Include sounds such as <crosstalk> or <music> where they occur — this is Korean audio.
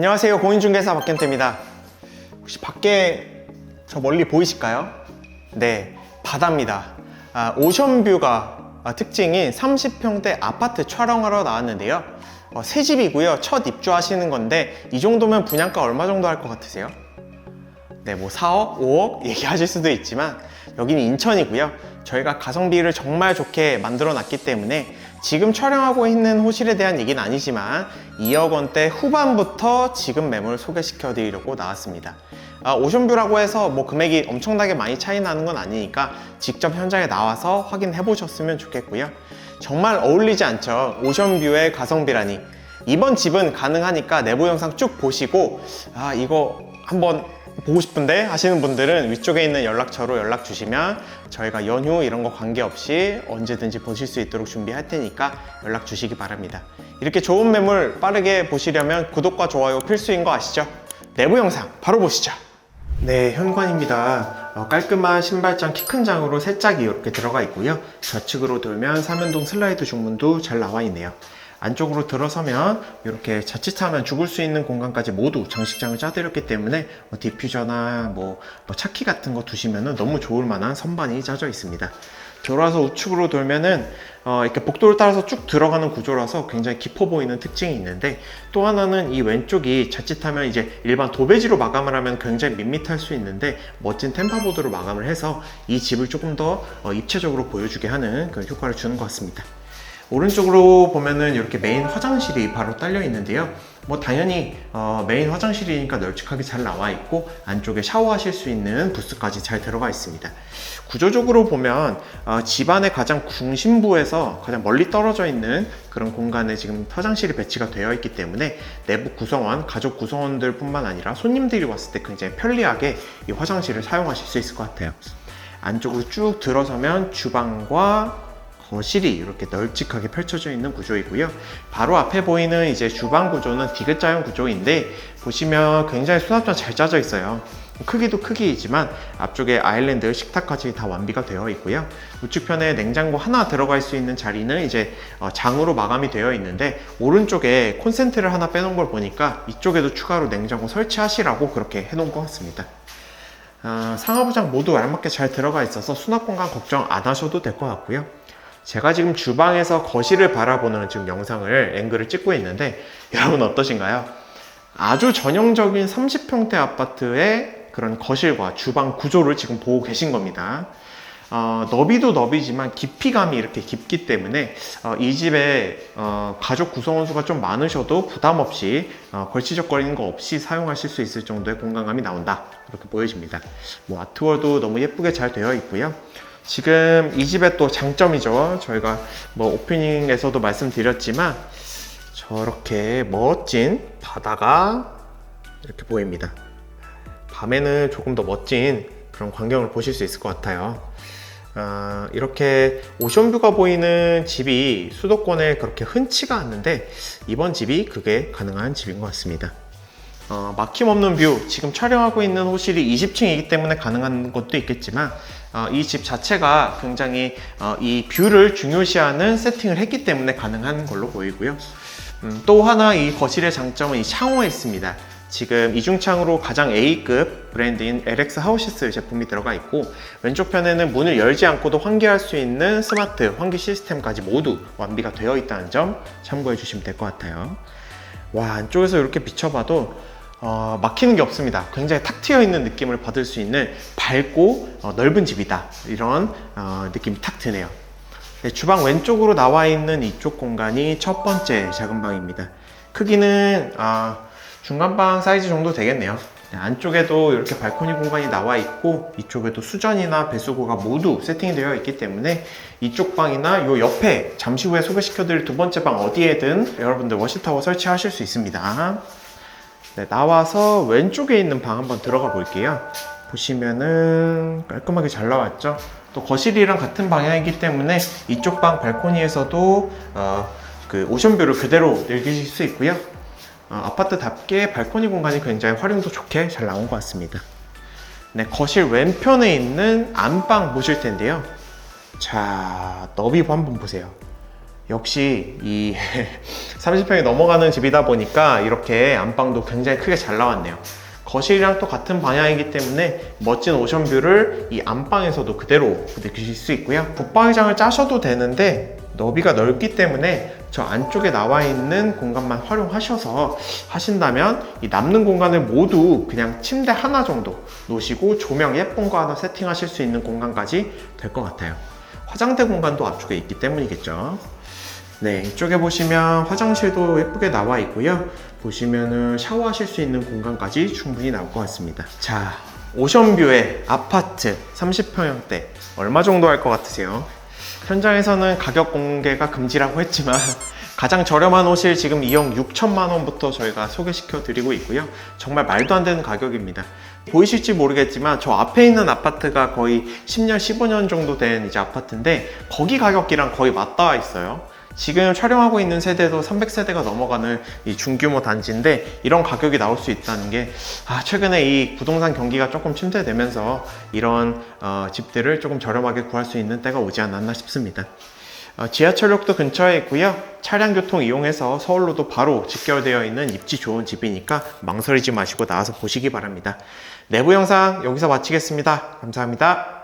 안녕하세요. 공인중개사 박현태입니다. 혹시 밖에 저 멀리 보이실까요? 네 바다입니다. 아, 오션뷰가 아, 특징인 30평대 아파트 촬영하러 나왔는데요. 어, 새 집이고요. 첫 입주하시는 건데 이 정도면 분양가 얼마 정도 할 것 같으세요? 네, 뭐 4억, 5억? <laughs> 얘기하실 수도 있지만 여기는 인천이고요. 저희가 가성비를 정말 좋게 만들어 놨기 때문에 지금 촬영하고 있는 호실에 대한 얘기는 아니지만 2억 원대 후반부터 지금 매물 소개시켜 드리려고 나왔습니다. 아, 오션뷰라고 해서 뭐 금액이 엄청나게 많이 차이 나는 건 아니니까 직접 현장에 나와서 확인해 보셨으면 좋겠고요. 정말 어울리지 않죠. 오션뷰의 가성비라니. 이번 집은 가능하니까 내부 영상 쭉 보시고 아 이거 한번 보고 싶은데 하시는 분들은 위쪽에 있는 연락처로 연락 주시면 저희가 연휴 이런 거 관계없이 언제든지 보실 수 있도록 준비할 테니까 연락 주시기 바랍니다. 이렇게 좋은 매물 빠르게 보시려면 구독과 좋아요 필수인 거 아시죠? 내부 영상 바로 보시죠. 네, 현관입니다. 어, 깔끔한 신발장 키 큰 장으로 세 짝이 이렇게 들어가 있고요. 좌측으로 돌면 삼연동 슬라이드 중문도 잘 나와 있네요. 안쪽으로 들어서면 이렇게 자칫하면 죽을 수 있는 공간까지 모두 장식장을 짜드렸기 때문에 뭐 디퓨저나 뭐, 뭐 차키 같은 거 두시면 너무 좋을 만한 선반이 짜져 있습니다. 돌아서 우측으로 돌면은 어, 이렇게 복도를 따라서 쭉 들어가는 구조라서 굉장히 깊어 보이는 특징이 있는데 또 하나는 이 왼쪽이 자칫하면 이제 일반 도배지로 마감을 하면 굉장히 밋밋할 수 있는데 멋진 템파보드로 마감을 해서 이 집을 조금 더 어, 입체적으로 보여주게 하는 그런 효과를 주는 것 같습니다. 오른쪽으로 보면은 이렇게 메인 화장실이 바로 딸려 있는데요. 뭐 당연히 어, 메인 화장실이니까 널찍하게 잘 나와 있고 안쪽에 샤워하실 수 있는 부스까지 잘 들어가 있습니다. 구조적으로 보면 어, 집안의 가장 중심부에서 가장 멀리 떨어져 있는 그런 공간에 지금 화장실이 배치가 되어 있기 때문에 내부 구성원, 가족 구성원들뿐만 아니라 손님들이 왔을 때 굉장히 편리하게 이 화장실을 사용하실 수 있을 것 같아요. 안쪽으로 쭉 들어서면 주방과 거실이 이렇게 널찍하게 펼쳐져 있는 구조이고요. 바로 앞에 보이는 이제 주방 구조는 디귿자형 구조인데 보시면 굉장히 수납장 잘 짜져 있어요. 크기도 크기이지만 앞쪽에 아일랜드 식탁까지 다 완비가 되어 있고요. 우측편에 냉장고 하나 들어갈 수 있는 자리는 이제 어, 장으로 마감이 되어 있는데 오른쪽에 콘센트를 하나 빼놓은 걸 보니까 이쪽에도 추가로 냉장고 설치하시라고 그렇게 해놓은 것 같습니다. 아, 상하부장 모두 알맞게 잘 들어가 있어서 수납 공간 걱정 안 하셔도 될 것 같고요. 제가 지금 주방에서 거실을 바라보는 지금 영상을 앵글을 찍고 있는데 <laughs> 여러분 어떠신가요? 아주 전형적인 30평대 아파트의 그런 거실과 주방 구조를 지금 보고 계신 겁니다. 어, 너비도 너비지만 깊이감이 이렇게 깊기 때문에 어, 이 집에 어, 가족 구성원 수가 좀 많으셔도 부담 없이 어, 걸치적거리는 거 없이 사용하실 수 있을 정도의 공간감이 나온다 이렇게 보여집니다. 뭐 아트월도 너무 예쁘게 잘 되어 있고요. 지금 이 집의 또 장점이죠. 저희가 뭐 오프닝에서도 말씀드렸지만 저렇게 멋진 바다가 이렇게 보입니다. 밤에는 조금 더 멋진 그런 광경을 보실 수 있을 것 같아요. 아, 이렇게 오션뷰가 보이는 집이 수도권에 그렇게 흔치가 않는데 이번 집이 그게 가능한 집인 것 같습니다. 어, 막힘없는 뷰, 지금 촬영하고 있는 호실이 20층이기 때문에 가능한 것도 있겠지만 어, 이집 자체가 굉장히 어, 이 뷰를 중요시하는 세팅을 했기 때문에 가능한 걸로 보이고요. 음, 또 하나 이 거실의 장점은 이 창호에 있습니다. 지금 이중창으로 가장 A급 브랜드인 LX 하우시스 제품이 들어가 있고 왼쪽 편에는 문을 열지 않고도 환기할 수 있는 스마트 환기 시스템까지 모두 완비가 되어 있다는 점 참고해 주시면 될 것 같아요. 와 안쪽에서 이렇게 비춰봐도 어, 막히는 게 없습니다. 굉장히 탁 트여 있는 느낌을 받을 수 있는 밝고 어, 넓은 집이다. 이런 어, 느낌이 탁 드네요. 네, 주방 왼쪽으로 나와 있는 이쪽 공간이 첫 번째 작은 방입니다. 크기는 아, 중간방 사이즈 정도 되겠네요. 네, 안쪽에도 이렇게 발코니 공간이 나와 있고 이쪽에도 수전이나 배수구가 모두 세팅이 되어 있기 때문에 이쪽 방이나 이 옆에 잠시 후에 소개시켜드릴 두 번째 방 어디에든 여러분들 워시타워 설치하실 수 있습니다. 네, 나와서 왼쪽에 있는 방 한번 들어가 볼게요. 보시면은 깔끔하게 잘 나왔죠? 또 거실이랑 같은 방향이기 때문에 이쪽 방 발코니에서도 어, 그 오션뷰를 그대로 즐기실 수 있고요. 어, 아파트답게 발코니 공간이 굉장히 활용도 좋게 잘 나온 것 같습니다. 네, 거실 왼편에 있는 안방 보실 텐데요. 자, 너비 한번 보세요. 역시 이 <laughs> 30평이 넘어가는 집이다 보니까 이렇게 안방도 굉장히 크게 잘 나왔네요. 거실이랑 또 같은 방향이기 때문에 멋진 오션뷰를 이 안방에서도 그대로 느끼실 수 있고요. 붙박이장을 짜셔도 되는데 너비가 넓기 때문에 저 안쪽에 나와 있는 공간만 활용하셔서 하신다면 이 남는 공간을 모두 그냥 침대 하나 정도 놓으시고 조명 예쁜 거 하나 세팅하실 수 있는 공간까지 될 것 같아요. 화장대 공간도 앞쪽에 있기 때문이겠죠. 네, 이쪽에 보시면 화장실도 예쁘게 나와 있고요. 보시면은 샤워하실 수 있는 공간까지 충분히 나올 것 같습니다. 자, 오션뷰의 아파트 30평형대 얼마 정도 할 것 같으세요? 현장에서는 가격 공개가 금지라고 했지만 <laughs> 가장 저렴한 옷을 지금 2억 6천만 원부터 저희가 소개시켜 드리고 있고요. 정말 말도 안 되는 가격입니다. 보이실지 모르겠지만 저 앞에 있는 아파트가 거의 10년, 15년 정도 된 이제 아파트인데 거기 가격이랑 거의 맞닿아 있어요. 지금 촬영하고 있는 세대도 300세대가 넘어가는 이 중규모 단지인데 이런 가격이 나올 수 있다는 게 아, 최근에 이 부동산 경기가 조금 침체되면서 이런 어, 집들을 조금 저렴하게 구할 수 있는 때가 오지 않았나 싶습니다. 어, 지하철역도 근처에 있고요. 차량 교통 이용해서 서울로도 바로 직결되어 있는 입지 좋은 집이니까 망설이지 마시고 나와서 보시기 바랍니다. 내부 영상 여기서 마치겠습니다. 감사합니다.